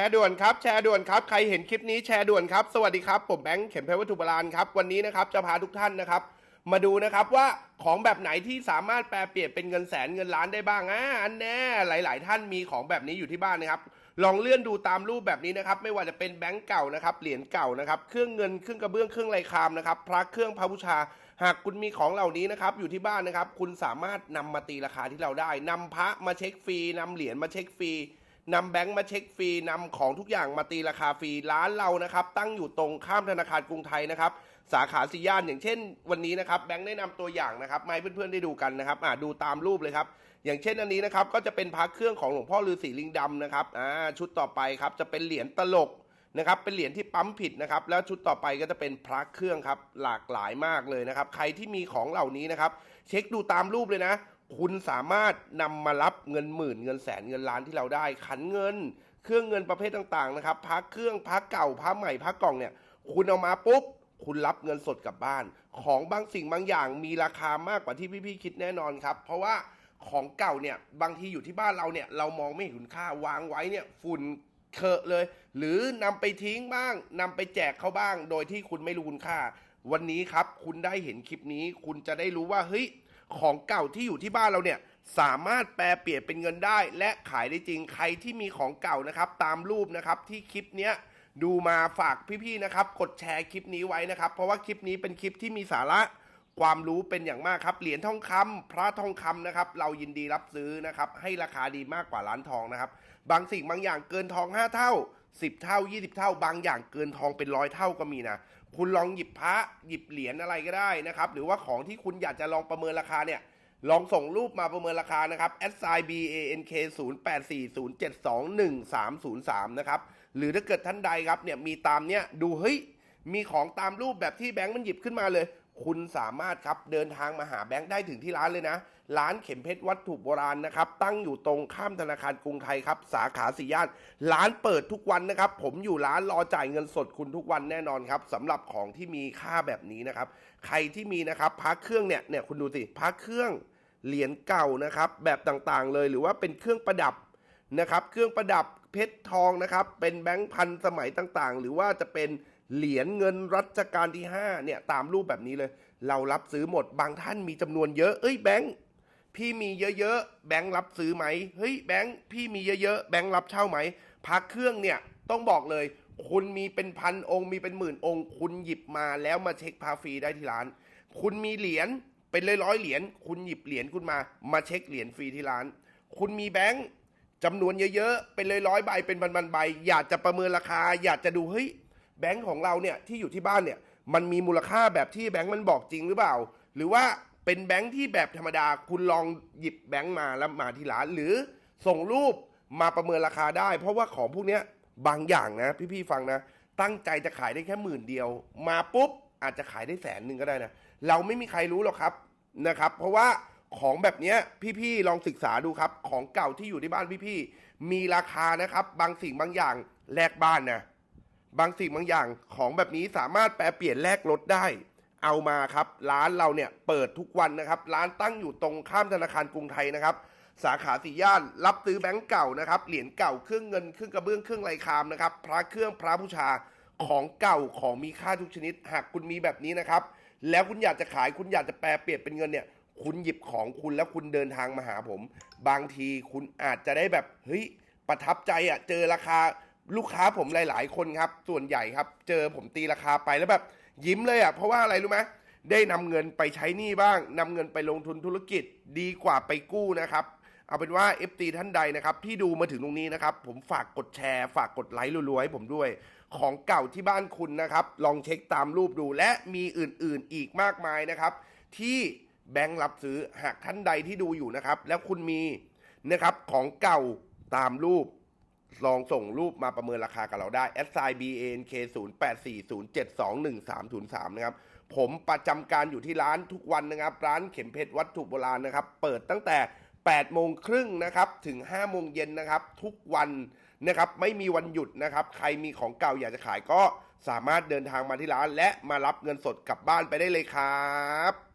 ร์ด่วนครับแชร์ด่วนครับใครเห็นคลิปนี้แชร์ด่วนครับ สวัสดีครับ ผมแบงค์เข็มเพชรวัตถุโบราณครับวันนี้นะครับจะพาทุกท่านนะครับ มาดูนะครับว่าของแบบไหนที่สามารถแปลเปลี่ยนเป็นเงินแสนเงินล้านได้บ้างอ่าอันแน่หลาย ๆ ท่านมีของแบบนี้อยู่ที่บ้านนะครับ ลองเลื่อนดูตามรูปแบบนี้นะครับ ไม่ว่าจะเป็นแบงก์เก่านะครับเหรียญเก่านะครับเครื่องเงินเครื่องกระเบื้องเครื่องไรคามนะครับพระเครื่องพระบูชา หากคุณมีของเหล่านี้นะครับอยู่ที่บ้านนะครับ คุณสามารถนำมาตีราคาที่เราได้นำพระมาเช็คฟรีนำเหรียญมาเช็คฟรี นำแบงค์มาเช็คฟรีนำของทุกอย่างมาตีราคาฟรีร้านเรานะครับ ตั้งอยู่ตรงข้ามธนาคารกรุงไทยนะครับ สาขาสีย่านอย่างเช่น วันนี้นะครับแบงค์ได้นำตัวอย่างนะครับมาให้เพื่อนๆได้ดูกันนะครับอ่าดูตามรูปเลยครับ อย่างเช่นอันนี้นะครับก็จะเป็นพระเครื่องของหลวงพ่อฤาษีลิงดำนะครับอ่าชุดต่อไปครับจะเป็นเหรียญตลกนะครับเป็นเหรียญที่ปั๊มผิดนะครับแล้วชุดต่อไปก็จะเป็นพระเครื่องครับหลากหลายมากเลยนะครับ ใครที่มีของเหล่านี้นะครับ เช็คดูตามรูปเลยนะ คุณสามารถนำมารับเงินหมื่นเงินแสนเงินล้านที่เราได้ ขันเงิน เครื่องเงินประเภทต่างๆนะครับพระเครื่องพระเก่าพระใหม่พระกล่องเนี่ยคุณเอามาปุ๊บคุณรับเงินสดกลับบ้าน ของบางสิ่งบางอย่างมีราคามากกว่าที่พี่ๆคิดแน่นอนครับ เพราะว่าของเก่าเนี่ยบางทีอยู่ที่บ้านเราเนี่ยเรามองไม่เห็นคุณค่าวางไว้เนี่ยฝุ่นเคอะเลย หรือนำไปทิ้งบ้างนำไปแจกเขาบ้าง โดยที่คุณไม่รู้คุณค่า วันนี้ครับ คุณได้เห็นคลิปนี้ คุณจะได้รู้ว่าเฮ้ย ของเก่าที่อยู่ที่บ้านเราเนี่ยสามารถแปลเปลี่ยนเป็นเงินได้ และขายได้จริงใครที่มีของเก่านะครับ ตามรูปนะครับที่คลิปเนี้ยดูมาฝากพี่ๆนะครับ กดแชร์คลิปนี้ไว้นะครับ เพราะว่าคลิปนี้เป็นคลิปที่มีสาระความรู้เป็นอย่างมากครับ เหรียญทองคำพระทองคำนะครับ เรายินดีรับซื้อนะครับ ให้ราคาดีมากกว่าร้านทองนะครับ บางสิ่งบางอย่างเกินทอง 5 เท่า 10 เท่า 20 เท่า บางอย่างเกินทองเป็นร้อยเท่าก็มีนะ คุณลองหยิบพระหยิบเหรียญอะไรก็ได้นะครับ หรือว่าของที่คุณอยากจะลองประเมินราคาเนี่ย ลองส่งรูปมาประเมินราคานะครับ s i b a n k 0 8 4 0 7 2 1 3 0 3นะครับ หรือถ้าเกิดท่านใดครับเนี่ยมีตามเนี่ยดูเฮ้ยมีของตามรูปแบบที่แบงค์มันหยิบขึ้นมาเลย คุณสามารถครับเดินทางมาหาแบงค์ได้ถึงที่ร้านเลยนะ ร้านเข็มเพชรวัตถุโบราณนะครับ ตั้งอยู่ตรงข้ามธนาคารกรุงไทยครับ สาขาสี่ย่าน ร้านเปิดทุกวันนะครับ ผมอยู่ร้านรอจ่ายเงินสดคุณทุกวันแน่นอนครับสำหรับของที่มีค่าแบบนี้นะครับ ใครที่มีนะครับพระเครื่องเนี่ยเนี่ยคุณดูสิพระเครื่องเหรียญเก่านะครับ แบบต่างๆ เลยหรือว่าเป็นเครื่องประดับนะครับ เครื่องประดับเพชรทองนะครับ เป็นแบงค์พันสมัยต่างๆ หรือว่าจะเป็น เหรียญเงินรัชกาลที่5เนี่ยตามรูปแบบนี้เลย เรารับซื้อหมดบางท่านมีจำนวนเยอะเอ้ยแบงค์พี่มีเยอะๆแบงค์รับซื้อไหมเฮ้ยแบงค์พี่มีเยอะๆแบงค์รับเช่าไหมพักเครื่องเนี่ยต้องบอกเลย คุณมีเป็นพันองค์มีเป็นหมื่นองค์ คุณหยิบมาแล้วมาเช็คพาฟรีได้ที่ร้าน คุณมีเหรียญเป็นร้อยร้อยๆเหรียญคุณหยิบเหรียญคุณมามาเช็คเหรียญฟรีที่ร้าน คุณมีแบงค์จำนวนเยอะๆ เป็นร้อยร้อยใบเป็นพันๆใบ อยากจะประเมินราคา อยากจะดูเฮ้ย แบงค์ของเราเนี่ยที่อยู่ที่บ้านเนี่ยมันมีมูลค่าแบบที่แบงค์มันบอกจริงหรือเปล่า หรือว่าเป็นแบงค์ที่แบบธรรมดาคุณลองหยิบแบงค์มาแล้วมาที่ร้าน หรือส่งรูปมาประเมินราคาได้ เพราะว่าของพวกเนี้ยบางอย่างนะ พี่ๆฟังนะ ตั้งใจจะขายได้แค่หมื่นเดียว มาปุ๊บอาจจะขายได้แสนหนึ่งก็ได้นะเราไม่มีใครรู้หรอกครับนะครับ เพราะว่าของแบบเนี้ยพี่ๆลองศึกษาดูครับ ของเก่าที่อยู่ที่บ้านพี่ๆมีราคานะครับ บางสิ่งบางอย่างแลกบ้านนะ บางสิ่งบางอย่างของแบบนี้สามารถแปลเปลี่ยนแลกรถได้ เอามาครับ ร้านเราเนี่ยเปิดทุกวันนะครับ ร้านตั้งอยู่ตรงข้ามธนาคารกรุงไทยนะครับ สาขาสี่ย่าน รับซื้อแบงก์เก่านะครับ เหรียญเก่าเครื่องเงินเครื่องกระเบื้องเครื่องไรคามนะครับ พระเครื่องพระบูชาของเก่าของมีค่าทุกชนิด หากคุณมีแบบนี้นะครับ แล้วคุณอยากจะขายคุณอยากจะแปลเปลี่ยนเป็นเงินเนี่ยคุณหยิบของคุณแล้วคุณเดินทางมาหาผม บางทีคุณอาจจะได้แบบเฮ้ยประทับใจอะเจอราคา ลูกค้าผมหลาย ๆ คนครับ ส่วนใหญ่ครับ เจอผมตีราคาไปแล้วแบบยิ้มเลยอะเพราะว่าอะไรรู้ไหมได้นำเงินไปใช้หนี้บ้างนำเงินไปลงทุนธุรกิจดีกว่าไปกู้นะครับ เอาเป็นว่า FT ท่านใดนะครับ ที่ดูมาถึงตรงนี้นะครับ ผมฝากกดแชร์ ฝากกดไลค์รัวๆให้ผมด้วย ของเก่าที่บ้านคุณนะครับ ลองเช็คตามรูปดูและมีอื่นๆอีกมากมายนะครับ ที่แบงค์รับซื้อหากท่านใดที่ดูอยู่นะครับ แล้วคุณมีนะครับของเก่าตามรูป ลองส่งรูปมาประเมินราคากับเราได้ s i b a n k 0 8 4 0 7 2 1 3 0 3 นะครับ ผมประจำการอยู่ที่ร้านทุกวันนะครับ ร้านเข็มเพชรวัตถุโบราณนะครับ เปิดตั้งแต่8โมงครึ่งนะครับ ถึง5โมงเย็นนะครับ ทุกวันนะครับ ไม่มีวันหยุดนะครับ ใครมีของเก่าอยากจะขายก็สามารถเดินทางมาที่ร้าน และมารับเงินสดกลับบ้านไปได้เลยครับ